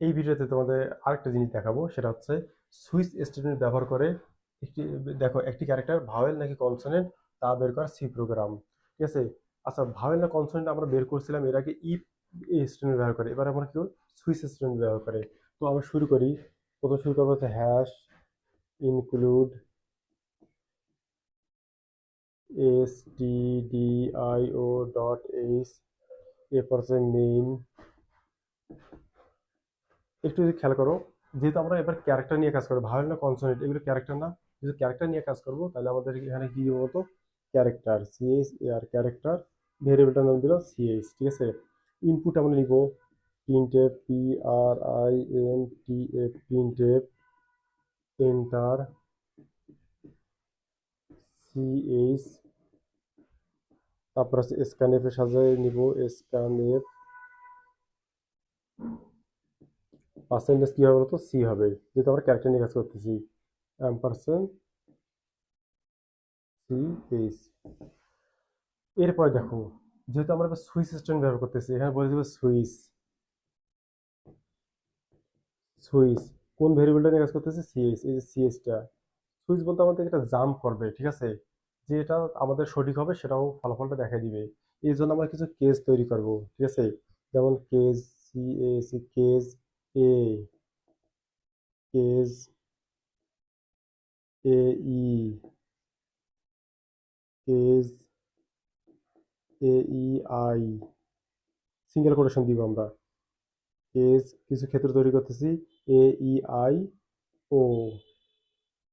এই ভিডিওতে তোমাদের আরেকটা জিনিস দেখাবো, সেটা হচ্ছে সুইচ স্টেটমেন্ট ব্যবহার করে একটি, দেখো একটি ক্যারেক্টার ভাওয়েল নাকি কনসোনেন্ট তা বের করা সি প্রোগ্রাম। ঠিক আছে? আচ্ছা ভাওয়েল না কনসোনেন্ট আমরা বের করছিলাম, এর আগে ইফ স্টেটমেন্ট ব্যবহার করে, এবার আমরা কি সুইচ স্টেটমেন্ট ব্যবহার করে। তো আমরা শুরু করি, প্রথম শুরু করব হচ্ছে hash include S T D I O dot H এরপর হচ্ছে মেইন একটু যদি খেয়াল করো, যেহেতু আমরা এবার ক্যারেক্টার নিয়ে কাজ করব, ভালো না কনসোনেন্ট এগুলো ক্যারেক্টার না। যদি ক্যারেক্টার নিয়ে কাজ করব, তাহলে আমাদের এখানে কি বলতো? ক্যারেক্টার সিএস আর ক্যারেক্টার ভেরিয়েবলটার নাম দিল সিএস ঠিক আছে? ইনপুট আমরা নিব printf P R I N T F printf enter CS তারপর আছে স্ক্যানএফে সাজায় নিব স্ক্যানএফ পার্সেন্টেজ কী হবে বলতো? সি হবে। যেহেতু আমরা ক্যারেক্টার নিয়ে কাজ করতেছি। এম পার্সেন্ট সি এইচ এরপরে দেখো, যেহেতু আমরা সুইচ সিস্টেম ব্যবহার করতেছি, এখানে বলে দেবো সুইচ সুইচ কোন ভেরিয়েবলটা নিয়ে কাজ করতেছি? সিএস এই যে সিএসটা সুইচ বলতে আমাদের এটা জাম্প করবে, ঠিক আছে? যেটা আমাদের সঠিক হবে, সেটাও ফলাফলটা দেখা দিবে। এই জন্য আমরা কিছু কেস তৈরি করব, ঠিক আছে? যেমন case C A C case E case A E I single quotation দিব আমরা। কেস কিছু ক্ষেত্র তৈরি করতেছি I O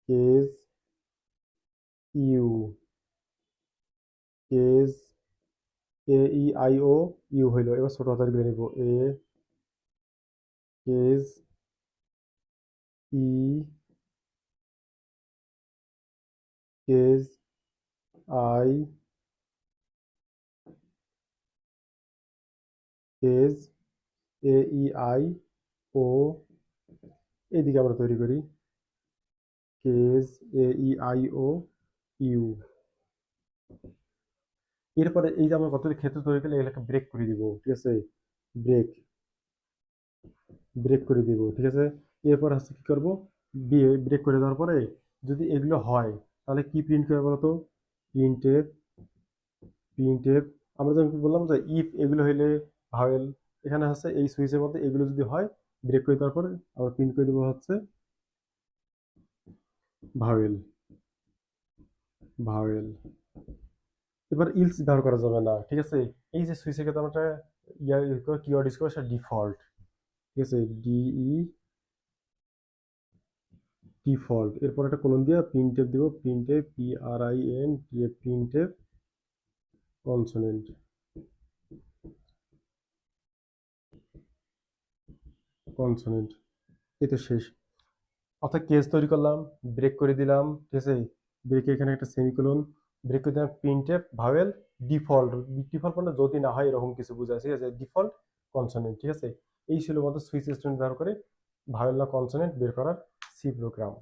case U case I O U হইল। এবার ছোট হাতেরগুলো নিব, A case E case I case A E I O এদিকে আমরা তৈরি করি case A E I O U এরপরে এই যে আমরা কতটি ক্ষেত্র তৈরি করলে এগুলোকে ব্রেক করে দিব ঠিক আছে ব্রেক ব্রেক করে দিব, ঠিক আছে? এরপর হচ্ছে কী করব? বিয়ে ব্রেক করে দেওয়ার পরে যদি এগুলো হয়, তাহলে কি প্রিন্ট করবে বলতো? প্রিন্টের প্রিন্টের আমরা যেমন বললাম যে ইফ এগুলো হইলে ভাওয়েল, এখানে হচ্ছে এই সুইচের মধ্যে এগুলো যদি হয় ব্রেক করে দেওয়ার পরে আমরা প্রিন্ট করে দেবো হচ্ছে ভাওয়েল ভাওয়েল। এবার ইলস ব্যবহার করা যাবে না, ঠিক আছে? এই যে সুইচের ক্ষেত্রে আমরা কিওয়ার্ড ইউজ করব সেটা ডিফল্ট ঠিক আছে ডিই ডিফল্ট এরপর একটা কোলন দিয়ে প্রিন্টেপ দিব printf P R I N T A printf consonant consonant এই তো শেষ। অর্থাৎ কেস তৈরি করলাম ব্রেক করে দিলাম, ঠিক আছে? ব্রেকে এখানে একটা সেমিকোলন ব্রেক করে দিলাম প্রিন্টেপ ভাওয়েল ডিফল্ট ডিফল্ট মানে যদি না হয় এরকম কিছু বোঝা ঠিক আছে? ডিফল্ট কনসোনেন্ট ঠিক আছে? এই ছিল মতো সুইচ স্টুডেন্ট ব্যবহার করে ভায়োলা কনসনেন্ট বের করার সি প্রোগ্রাম